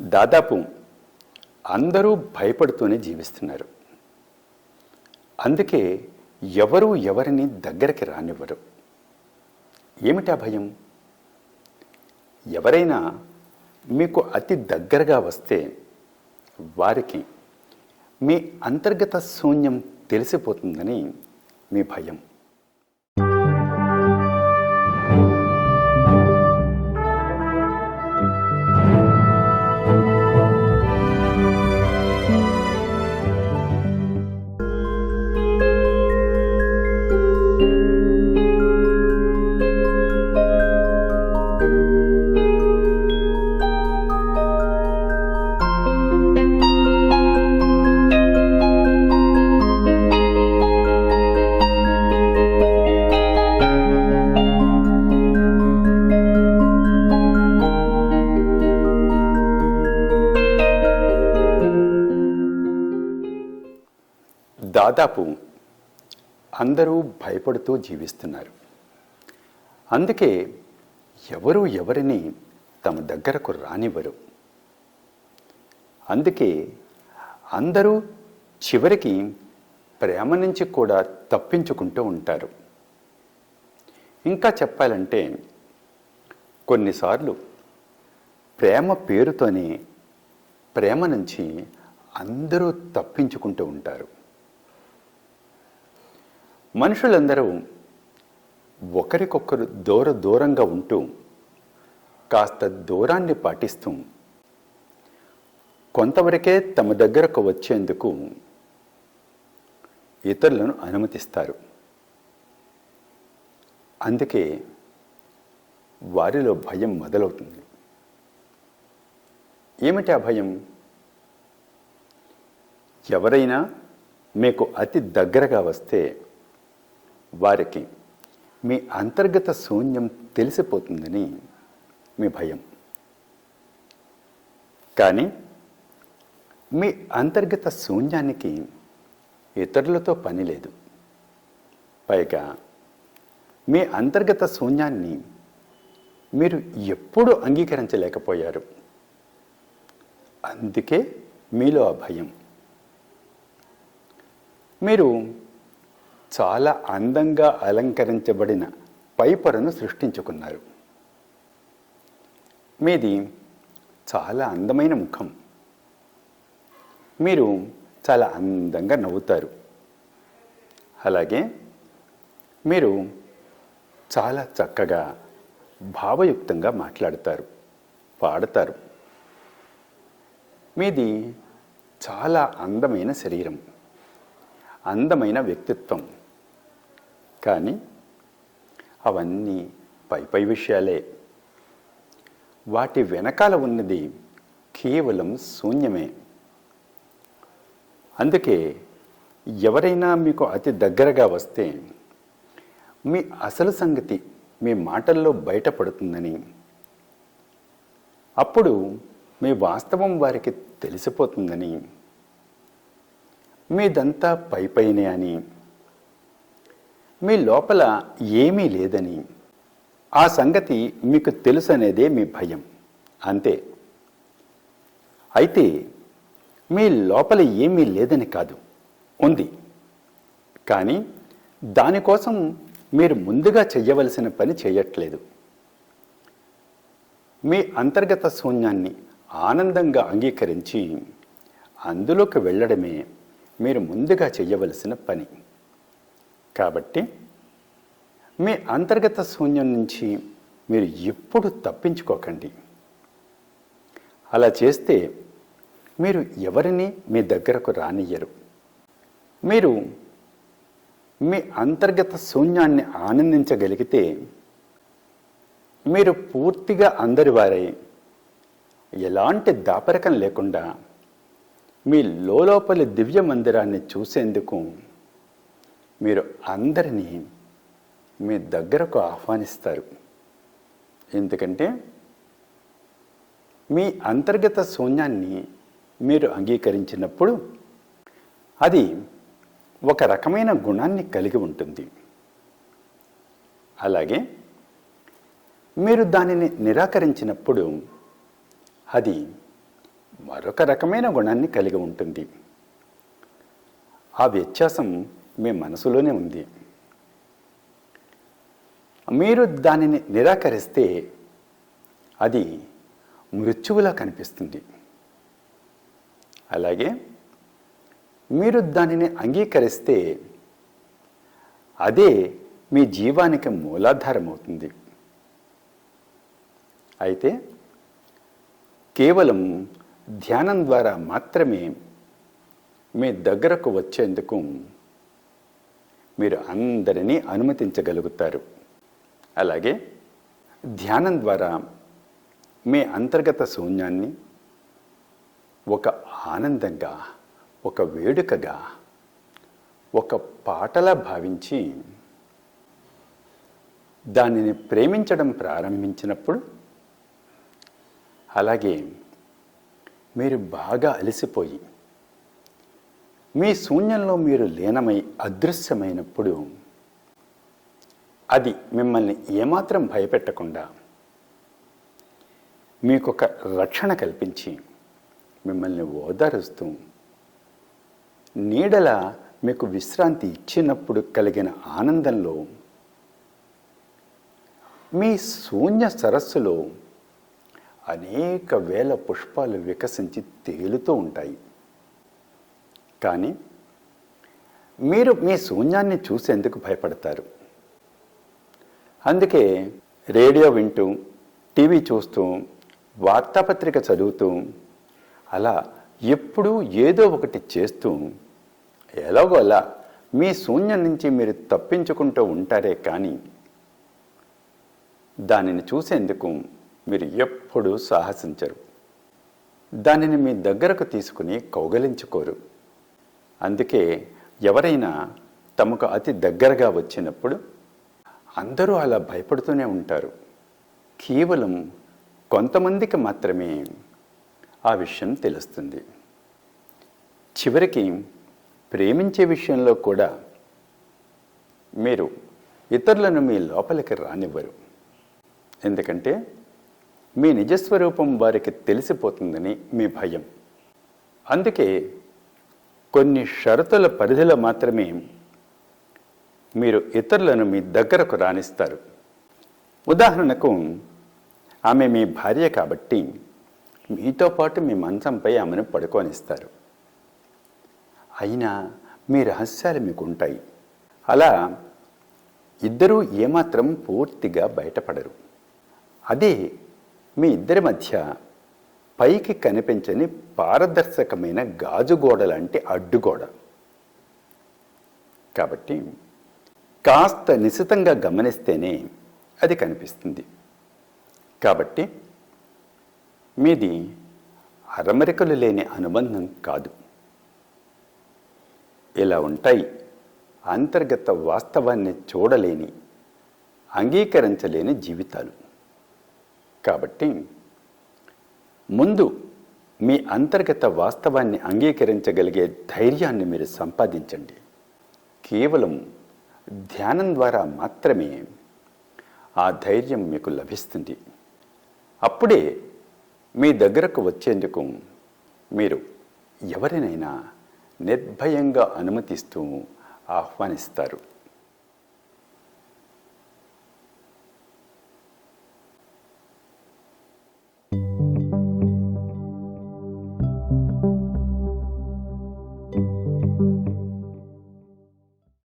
దాదాపు అందరూ భయపడుతూనే జీవిస్తున్నారు. అందుకే ఎవరు ఎవరిని దగ్గరికి రానివ్వరు. ఏమిటా భయం? ఎవరైనా మీకు అతి దగ్గరగా వస్తే వారికి మీ అంతర్గత శూన్యం తెలిసిపోతుందని మీ భయం. దాదాపు అందరూ భయపడుతూ జీవిస్తున్నారు. అందుకే ఎవరు ఎవరిని తమ దగ్గరకు రానివ్వరు. అందుకే అందరూ చివరికి ప్రేమ నుంచి కూడా తప్పించుకుంటూ ఉంటారు. ఇంకా చెప్పాలంటే కొన్నిసార్లు ప్రేమ పేరుతోనే ప్రేమ నుంచి అందరూ తప్పించుకుంటూ ఉంటారు. మనుషులందరూ ఒకరికొకరు దూర దూరంగా ఉంటూ కాస్త దూరాన్ని పాటిస్తూ కొంతవరకే తమ దగ్గరకు వచ్చేందుకు ఇతరులను అనుమతిస్తారు. అందుకే వారిలో భయం మొదలవుతుంది. ఏమిటి ఆ భయం? ఎవరైనా మీకు అతి దగ్గరగా వస్తే వారికి మీ అంతర్గత శూన్యం తెలిసిపోతుందని మీ భయం. కానీ మీ అంతర్గత శూన్యానికి ఇతరులతో పని లేదు. పైగా మీ అంతర్గత శూన్యాన్ని మీరు ఎప్పుడూ అంగీకరించలేకపోయారు. అందుకే మీలో ఆ భయం మీరు చాలా అందంగా అలంకరించబడిన పైపొరను సృష్టించుకున్నారు. మీది చాలా అందమైన ముఖం. మీరు చాలా అందంగా నవ్వుతారు. అలాగే మీరు చాలా చక్కగా భావయుక్తంగా మాట్లాడతారు పాడతారు. మీది చాలా అందమైన శరీరం అందమైన వ్యక్తిత్వం. కానీ అవన్నీ పై పై విషయాలే. వాటి వెనకాల ఉన్నది కేవలం శూన్యమే. అందుకే ఎవరైనా మీకు అతి దగ్గరగా వస్తే మీ అసలు సంగతి మీ మాటల్లో బయటపడుతుందని. అప్పుడు మీ వాస్తవం వారికి తెలిసిపోతుందని. మీదంతా పై పైనే అని. మీ లోపల ఏమీ లేదని. ఆ సంగతి మీకు తెలుసు అనేదే మీ భయం. అంతే. అయితే మీ లోపల ఏమీ లేదని కాదు. ఉంది. కానీ దానికోసం మీరు ముందుగా చెయ్యవలసిన పని చేయట్లేదు. మీ అంతర్గత శూన్యాన్ని ఆనందంగా అంగీకరించి అందులోకి వెళ్ళడమే మీరు ముందుగా చేయవలసిన పని. కాబట్టి మీ అంతర్గత శూన్యం నుంచి మీరు ఎప్పుడు తప్పించుకోకండి. అలా చేస్తే మీరు ఎవరిని మీ దగ్గరకు రానియ్యరు. మీరు మీ అంతర్గత శూన్యాన్ని ఆనందించగలిగితే మీరు పూర్తిగా అందరి వారై ఎలాంటి దాపరికం లేకుండా మీ లోపలి దివ్య మందిరాన్ని చూసేందుకు మీరు అందరినీ మీ దగ్గరకు ఆహ్వానిస్తారు. ఎందుకంటే మీ అంతర్గత శూన్యాన్ని మీరు అంగీకరించినప్పుడు అది ఒక రకమైన గుణాన్ని కలిగి ఉంటుంది. అలాగే మీరు దానిని నిరాకరించినప్పుడు అది మరొక రకమైన గుణాన్ని కలిగి ఉంటుంది. ఆ వ్యత్యాసం మీ మనసులోనే ఉంది. మీరు దానిని నిరాకరిస్తే అది మృత్యువులా కనిపిస్తుంది. అలాగే మీరు దానిని అంగీకరిస్తే అదే మీ జీవానికి మూలాధారం అవుతుంది అయితే కేవలం ధ్యానం ద్వారా మాత్రమే మీ దగ్గరకు వచ్చేందుకు మీరు అందరినీ అనుమతించగలుగుతారు. అలాగే ధ్యానం ద్వారా మీ అంతర్గత శూన్యాన్ని ఒక ఆనందంగా ఒక వేడుకగా ఒక పాటలా భావించి దానిని ప్రేమించడం ప్రారంభించినప్పుడు అలాగే మీరు బాగా అలసిపోయి మీ శూన్యంలో మీరు లీనమై అదృశ్యమైనప్పుడు అది మిమ్మల్ని ఏమాత్రం భయపెట్టకుండా మీకొక రక్షణ కల్పించి మిమ్మల్ని ఓదారుస్తూ నీడల మీకు విశ్రాంతి ఇచ్చినప్పుడు కలిగిన ఆనందంలో మీ శూన్య సరస్సులో అనేక వేల పుష్పాలు వికసించి తేలుతూ ఉంటాయి. కానీ మీరు మీ శూన్యాన్ని చూసేందుకు భయపడతారు? అందుకే రేడియో వింటూ టీవీ చూస్తూ వార్తాపత్రిక చదువుతూ అలా ఎప్పుడూ ఏదో ఒకటి చేస్తూ ఎలాగో అలా మీ శూన్యం నుంచి మీరు తప్పించుకుంటూ ఉంటారే కానీ దానిని చూసేందుకు మీరు ఎప్పుడూ సాహసించరు. దానిని మీ దగ్గరకు తీసుకుని కౌగలించుకోరు. అందుకే ఎవరైనా తమకు అతి దగ్గరగా వచ్చినప్పుడు అందరూ అలా భయపడుతూనే ఉంటారు. కేవలం కొంతమందికి మాత్రమే ఆ విషయం తెలుస్తుంది. చివరికి ప్రేమించే విషయంలో కూడా మీరు ఇతరులను మీ లోపలికి రానివ్వరు. ఎందుకంటే మీ నిజస్వరూపం వారికి తెలిసిపోతుందని మీ భయం. అందుకే కొన్ని షరతుల పరిధిలో మాత్రమే మీరు ఇతరులను మీ దగ్గరకు రాణిస్తారు. ఉదాహరణకు ఆమె మీ భార్య కాబట్టి మీతో పాటు మీ మంచంపై ఆమెను పడుకోనిస్తారు. అయినా మీ రహస్యాలు మీకు ఉంటాయి అలా ఇద్దరూ ఏమాత్రం పూర్తిగా బయటపడరు. అదే మీ ఇద్దరి మధ్య పైకి కనిపించని పారదర్శకమైన గాజు గోడ లాంటి అడ్డుగోడ. కాబట్టి కాస్త నిశితంగా గమనిస్తేనే అది కనిపిస్తుంది. కాబట్టి మీది అరమరికలు లేని అనుబంధం కాదు. ఇలా ఉంటాయి. అంతర్గత వాస్తవాన్ని చూడలేని అంగీకరించలేని జీవితాలు. కాబట్టి ముందు మీ అంతర్గత వాస్తవాన్ని అంగీకరించగలిగే ధైర్యాన్ని మీరు సంపాదించండి. కేవలం ధ్యానం ద్వారా మాత్రమే ఆ ధైర్యం మీకు లభిస్తుంది. అప్పుడే మీ దగ్గరకు వచ్చేందుకు మీరు ఎవరినైనా నిర్భయంగా అనుమతిస్తూ ఆహ్వానిస్తారు.